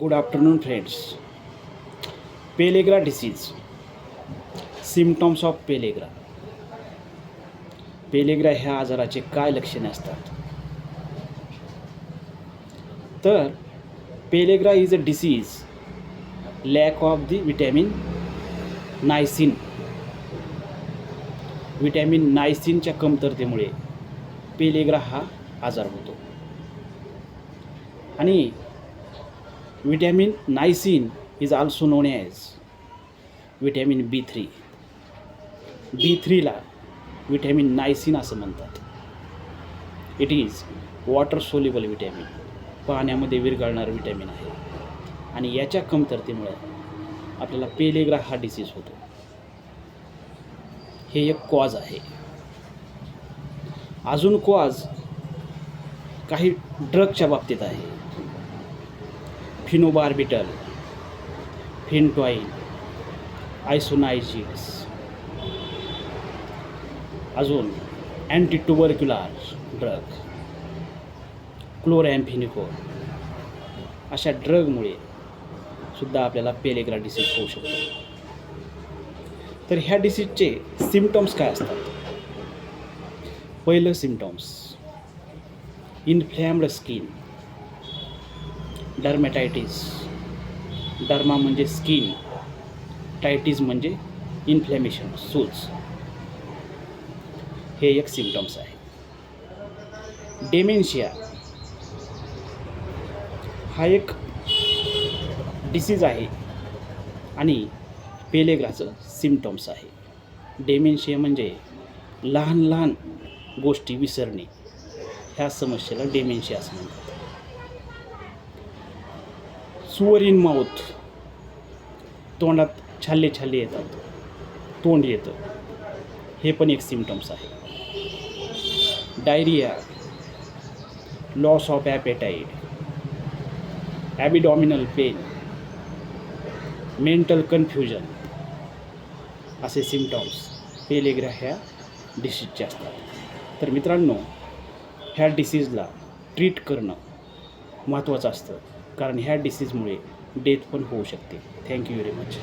Good afternoon friends. Pellagra disease symptoms of pellagra pellagra ह्या आजाराचे काय लक्षणे असतात? तर pellagra is a disease lack of the vitamin niacin vitamin नायसिनच्या कमतरतेमुळे पेलेग्रा हा आजार होतो. आणि vitamin niacin is also known as vitamin B three B थ्रीला niacin असं म्हणतात. It is water soluble vitamin पाण्यामध्ये विरघळणारं विटॅमिन आहे. आणि याच्या कमतरतेमुळे आपल्याला पेलेग्रा हा डिसीज होतो. हे एक कॉज आहे. अजून कॉज काही ड्रगच्या बाबतीत आहे. फिनोबार्बिटल फिनटॉईन आयसोनायजिक्स अजून अँटी ट्युबरक्युलार ड्रग क्लोरॅम्फिनिको अशा ड्रगमुळे सुद्धा आपल्याला पेलेग्रा डिसीज होऊ शकतो. तर ह्या डिसीजचे सिमटम्स काय असतात? पहिलं symptoms inflamed skin dermatitis derma म्हणजे स्किन टायटीज म्हणजे इन्फ्लॅमेशन सूज हे एक सिमटम्स आहे. डेमेन्शिया हा एक डिसीज आहे आणि पेलेग्राचं सिमटम्स आहे. डेमेन्शिया म्हणजे लहान लहान गोष्टी विसरणे. ह्या समस्येला डेमेन्शिया असं म्हणतात. सुअर इन तोंडात छाल्ले छाल्ले येतात. तोंड येतं. हे पण एक सिमटम्स आहे. Diarrhoea loss of appetite abdominal pain mental confusion असे सिमटम्स पेलेग्रा ह्या डिसीजचे असतात. तर मित्रांनो ह्या डिसीजला ट्रीट करणं महत्त्वाचं असतं. कारण ह्या डिसीजमुळे डेथ पण होऊ शकते. Thank you very much